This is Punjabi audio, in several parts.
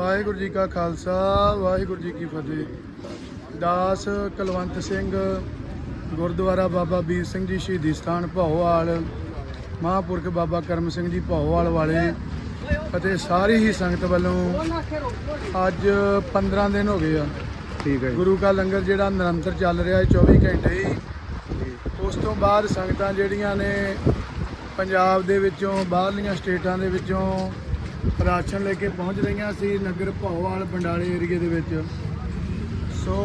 ਵਾਹਿਗੁਰੂ ਜੀ ਕਾ ਖਾਲਸਾ ਵਾਹਿਗੁਰੂ ਜੀ ਕੀ ਫਤਿਹ। ਦਾਸ ਕੁਲਵੰਤ ਸਿੰਘ ਗੁਰਦੁਆਰਾ ਬਾਬਾ ਵੀਰ ਸਿੰਘ ਜੀ ਸ਼ਹੀਦੀ ਸਥਾਨ ਭੌਵਾਲ ਮਹਾਂਪੁਰਖ ਬਾਬਾ ਕਰਮ ਸਿੰਘ ਜੀ ਭੌਵਾਲ ਵਾਲੇ ਅਤੇ ਸਾਰੀ ਹੀ ਸੰਗਤ ਵੱਲੋਂ ਅੱਜ 15 ਦਿਨ ਹੋ ਗਏ ਆ। ਠੀਕ ਹੈ ਗੁਰੂ ਕਾ ਲੰਗਰ ਜਿਹੜਾ ਨਿਰੰਤਰ ਚੱਲ ਰਿਹਾ ਹੈ 24 ਘੰਟੇ ਹੀ। ਉਸ ਤੋਂ ਬਾਅਦ ਸੰਗਤਾਂ ਜਿਹੜੀਆਂ ਨੇ ਪੰਜਾਬ ਦੇ ਵਿੱਚੋਂ ਬਾਹਰਲੀਆਂ ਸਟੇਟਾਂ ਦੇ ਵਿੱਚੋਂ ਰਾਸ਼ਨ ਲੈ ਕੇ ਪਹੁੰਚ ਰਹੀਆਂ ਸੀ ਨਗਰ ਭੌਵਾਲ ਬੰਡਾਲੇ ਏਰੀਏ ਦੇ ਵਿੱਚ। ਸੋ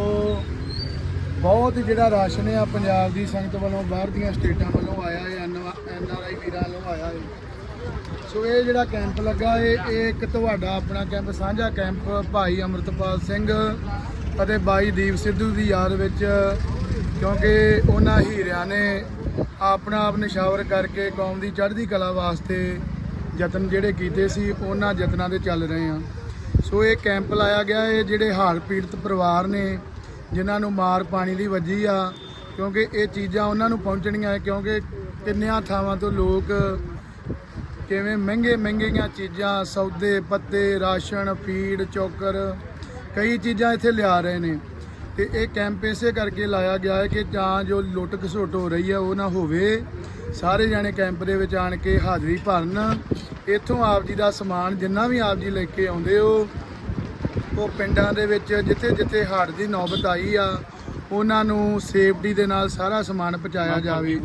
ਬਹੁਤ ਜਿਹੜਾ ਰਾਸ਼ਨ ਆ, ਪੰਜਾਬ ਦੀ ਸੰਗਤ ਵੱਲੋਂ, ਬਾਹਰ ਦੀਆਂ ਸਟੇਟਾਂ ਵੱਲੋਂ ਆਇਆ ਹੈ ਐਨ ਆਰ ਆਈ ਵੀਰਾਂ ਵੱਲੋਂ ਆਇਆ ਹੈ। ਸੋ ਇਹ ਜਿਹੜਾ ਕੈਂਪ ਲੱਗਾ ਹੈ, ਇਹ ਇੱਕ ਤੁਹਾਡਾ ਆਪਣਾ ਕੈਂਪ, ਸਾਂਝਾ ਕੈਂਪ ਭਾਈ ਅਮਰਤਪਾਲ ਸਿੰਘ ਅਤੇ ਬਾਈ ਦੀਪ ਸਿੱਧੂ ਦੀ ਯਾਦ ਵਿੱਚ, ਕਿਉਂਕਿ ਉਹਨਾਂ ਹੀਰਿਆਂ ਨੇ ਆਪਣਾ ਆਪ ਨਿਸ਼ਾਵਰ ਕਰਕੇ ਕੌਮ ਦੀ ਚੜ੍ਹਦੀ ਕਲਾ ਵਾਸਤੇ ਯਤਨ ਜਿਹੜੇ ਕੀਤੇ ਸੀ, ਉਹਨਾਂ ਯਤਨਾਂ ਤੇ ਚੱਲ ਰਹੇ ਆ ਸੋ ਇਹ ਕੈਂਪ ਲਾਇਆ ਗਿਆ, ਇਹ ਜਿਹੜੇ ਹਾਲ ਪੀੜਤ ਪਰਿਵਾਰ ਨੇ, ਜਿਨ੍ਹਾਂ ਨੂੰ ਮਾਰ ਪਾਣੀ ਦੀ ਵੱਜੀ ਆ, ਕਿਉਂਕਿ ਇਹ ਚੀਜ਼ਾਂ ਉਹਨਾਂ ਨੂੰ ਪਹੁੰਚਣੀਆਂ ਹੈ, ਕਿਉਂਕਿ ਕਿੰਨਿਆਂ ਥਾਵਾਂ ਤੋਂ ਲੋਕ ਕਿਵੇਂ ਮਹਿੰਗੇ ਮਹਿੰਗੀਆਂ ਚੀਜ਼ਾਂ, ਸੌਦੇ, ਪੱਤੇ, ਰਾਸ਼ਨ, ਫੀਡ, ਚੋਕਰ, ਕਈ ਚੀਜ਼ਾਂ ਇੱਥੇ ਲਿਆ ਰਹੇ ਨੇ। ਤੇ ਇਹ ਕੈਂਪ ਇਸੇ ਕਰਕੇ ਲਾਇਆ ਗਿਆ ਹੈ ਕਿ ਜਾਂ ਜੋ ਲੁੱਟ ਖਸੁੱਟ ਹੋ ਰਹੀ ਹੈ, ਉਹ ਨਾ ਹੋਵੇ। ਸਾਰੇ ਜਾਣੇ ਕੈਂਪ ਦੇ ਵਿੱਚ ਆਣ ਕੇ ਹਾਜ਼ਰੀ ਭਰਨ। ਇੱਥੋਂ ਆਪ ਜੀ ਦਾ ਸਮਾਨ ਜਿੰਨਾ ਵੀ ਆਪ ਜੀ ਲੈ ਕੇ ਆਉਂਦੇ ਹੋ ਉਹ ਪਿੰਡਾਂ ਦੇ ਵਿੱਚ ਜਿੱਥੇ ਜਿੱਥੇ ਹੜ੍ਹ ਦੀ ਨੌਬਤ ਆਈ ਆ ਉਹਨਾਂ ਨੂੰ ਸੇਫਟੀ ਦੇ ਨਾਲ ਸਾਰਾ ਸਮਾਨ ਪਹੁੰਚਾਇਆ ਜਾਵੇ।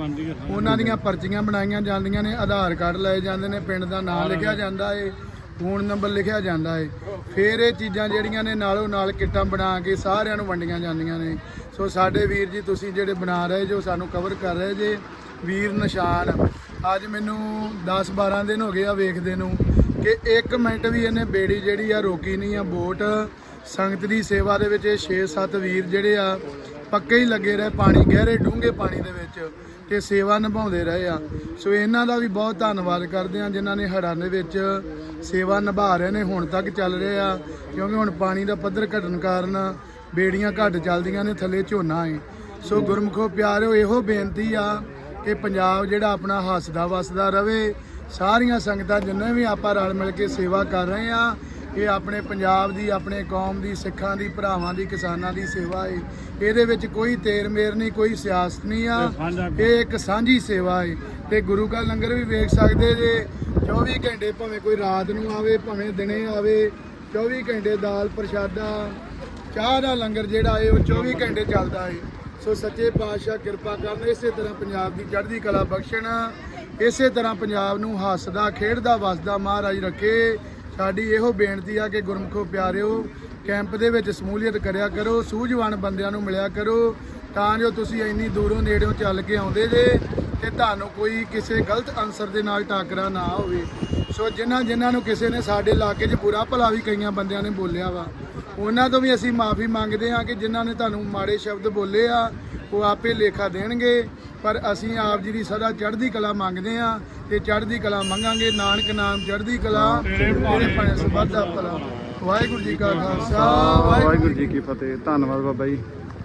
ਉਹਨਾਂ ਦੀਆਂ ਪਰਚੀਆਂ ਬਣਾਈਆਂ ਜਾਂਦੀਆਂ ਨੇ ਆਧਾਰ ਕਾਰਡ ਲਏ ਜਾਂਦੇ ਨੇ ਪਿੰਡ ਦਾ ਨਾਮ ਲਿਖਿਆ ਜਾਂਦਾ ਏ ਫੋਨ ਨੰਬਰ ਲਿਖਿਆ ਜਾਂਦਾ ਏ। ਫਿਰ ਇਹ ਚੀਜ਼ਾਂ ਜਿਹੜੀਆਂ ਨੇ ਨਾਲੋਂ ਨਾਲ ਕਿੱਟਾਂ ਬਣਾ ਕੇ ਸਾਰਿਆਂ ਨੂੰ ਵੰਡੀਆਂ ਜਾਂਦੀਆਂ ਨੇ। ਸੋ ਸਾਡੇ ਵੀਰ ਜੀ ਤੁਸੀਂ ਜਿਹੜੇ ਬਣਾ ਰਹੇ ਜੋ ਸਾਨੂੰ ਕਵਰ ਕਰ ਰਹੇ ਜੇ ਵੀਰ ਨਿਸ਼ਾਨ, ਅੱਜ ਮੈਨੂੰ 10 12 ਦਿਨ ਹੋ ਗਏ ਆ ਵੇਖਦੇ ਨੂੰ ਕਿ 1 ਮਿੰਟ ਵੀ ਇਹਨੇ ਬੇੜੀ ਜਿਹੜੀ ਆ ਰੋਕੀ ਨਹੀਂ ਆ ਬੋਟ। ਸੰਗਤ ਦੀ ਸੇਵਾ ਦੇ ਵਿੱਚ ਇਹ 6-7 ਵੀਰ ਜਿਹੜੇ ਆ ਪੱਕੇ ਹੀ ਲੱਗੇ ਰਹੇ, ਪਾਣੀ ਗਹਿਰੇ ਡੂੰਘੇ ਪਾਣੀ ਦੇ ਵਿੱਚ ਤੇ ਸੇਵਾ ਨਿਭਾਉਂਦੇ ਰਹੇ ਆ। ਸੋ ਇਹਨਾਂ ਦਾ ਵੀ ਬਹੁਤ ਧੰਨਵਾਦ ਕਰਦੇ ਆ ਜਿਨ੍ਹਾਂ ਨੇ ਹੜਾਂ ਦੇ ਵਿੱਚ ਸੇਵਾ ਨਿਭਾ ਰਹੇ ਨੇ, ਹੁਣ ਤੱਕ ਚੱਲ ਰਹੇ ਆ। ਕਿਉਂਕਿ ਹੁਣ ਪਾਣੀ ਦਾ ਪੱਧਰ ਘਟਣ ਕਾਰਨ ਬੇੜੀਆਂ ਘੱਟ ਚੱਲਦੀਆਂ ਨੇ, ਥੱਲੇ ਝੋਨਾ ਏ। ਸੋ ਗੁਰਮਖੋ ਪਿਆਰਿਓ, ਇਹੋ ਬੇਨਤੀ ਆ ਕਿ ਪੰਜਾਬ ਜਿਹੜਾ ਆਪਣਾ ਹੱਸਦਾ ਵਸਦਾ ਰਵੇ ਸਾਰੀਆਂ ਸੰਗਤਾਂ ਜਿੰਨੇ ਵੀ ਆਪਾਂ ਰਲ ਮਿਲ ਕੇ ਸੇਵਾ ਕਰ ਰਹੇ ਆ ਇਹ ਆਪਣੇ ਪੰਜਾਬ ਦੀ ਆਪਣੇ ਕੌਮ ਦੀ ਸਿੱਖਾਂ ਦੀ ਭਰਾਵਾਂ ਦੀ ਕਿਸਾਨਾਂ ਦੀ ਸੇਵਾ ਹੈ ਇਹਦੇ ਵਿੱਚ ਕੋਈ ਤੇਰ ਮੇਰ ਨਹੀਂ ਕੋਈ ਸਿਆਸਤ ਨਹੀਂ ਆ। ਇਹ ਇੱਕ ਸਾਂਝੀ ਸੇਵਾ ਹੈ ਤੇ ਗੁਰੂ ਕਾ ਲੰਗਰ ਵੀ ਵੇਖ ਸਕਦੇ ਜੇ 24 ਘੰਟੇ ਭਾਵੇਂ ਕੋਈ ਰਾਤ ਨੂੰ ਆਵੇ ਭਾਵੇਂ ਦਿਨੇ ਆਵੇ 24 ਘੰਟੇ ਦਾਲ ਪ੍ਰਸ਼ਾਦਾ ਚਾਹ ਦਾ ਲੰਗਰ ਜਿਹੜਾ ਹੈ ਉਹ 24 ਘੰਟੇ ਚੱਲਦਾ ਹੈ ਸੋ ਸੱਚੇ ਪਾਤਸ਼ਾਹ ਕਿਰਪਾ ਕਰਨ, ਇਸੇ ਤਰ੍ਹਾਂ ਪੰਜਾਬ ਦੀ ਚੜ੍ਹਦੀ ਕਲਾ ਬਖਸ਼ਣ, ਇਸੇ ਤਰ੍ਹਾਂ ਪੰਜਾਬ ਨੂੰ ਹੱਸਦਾ, ਖੇਡਦਾ, ਵਸਦਾ ਮਹਾਰਾਜ ਰੱਖੇ। ਸਾਡੀ ਇਹੋ ਬੇਨਤੀ ਆ ਕਿ ਗੁਰਮਖੋ ਪਿਆਰਿਓ, ਕੈਂਪ ਦੇ ਵਿੱਚ ਸਮੂਲੀਅਤ ਕਰਿਆ ਕਰੋ, ਸੂਝਵਾਨ ਬੰਦਿਆਂ ਨੂੰ ਮਿਲਿਆ ਕਰੋ। ਤਾਂ ਜੋ ਤੁਸੀਂ ਇੰਨੀ ਦੂਰੋਂ ਨੇੜਿਓਂ ਚੱਲ ਕੇ ਆਉਂਦੇ ਜੇ ਤੇ ਤੁਹਾਨੂੰ ਕੋਈ ਕਿਸੇ ਗਲਤ ਅਨਸਰ ਦੇ ਨਾਲ ਟਾਕਰਾ ਨਾ ਹੋਵੇ। ਸੋ ਜਿਨ੍ਹਾਂ ਜਿਨ੍ਹਾਂ ਨੂੰ ਕਿਸੇ ਨੇ ਸਾਡੇ ਇਲਾਕੇ 'ਚ ਬੁਰਾ ਭਲਾ ਵੀ ਕਈਆਂ ਬੰਦਿਆਂ ਨੇ ਬੋਲਿਆ ਵਾ ਉਹਨਾਂ ਤੋਂ ਵੀ ਅਸੀਂ ਮਾਫੀ ਮੰਗਦੇ ਹਾਂ ਕਿ ਜਿਨ੍ਹਾਂ ਨੇ ਤੁਹਾਨੂੰ ਮਾੜੇ ਸ਼ਬਦ ਬੋਲੇ ਆ, ਉਹ ਆਪੇ ਲੇਖਾ ਦੇਣਗੇ। ਪਰ ਅਸੀਂ ਆਪ ਜੀ ਦੀ ਸਦਾ ਚੜ੍ਹਦੀ ਕਲਾ ਮੰਗਦੇ ਹਾਂ ਤੇ ਚੜ੍ਹਦੀ ਕਲਾ ਮੰਗਾਂਗੇ। ਨਾਨਕ ਨਾਮ ਚੜ੍ਹਦੀ ਕਲਾ, ਤੇਰੇ ਭਾਣੇ ਸਬਦਾ ਭਲਾ। ਵਾਹਿਗੁਰੂ ਜੀ ਕਾ ਖਾਲਸਾ, ਵਾਹਿਗੁਰੂ ਜੀ ਕੀ ਫਤਿਹ। ਧੰਨਵਾਦ ਬਾਬਾ ਜੀ।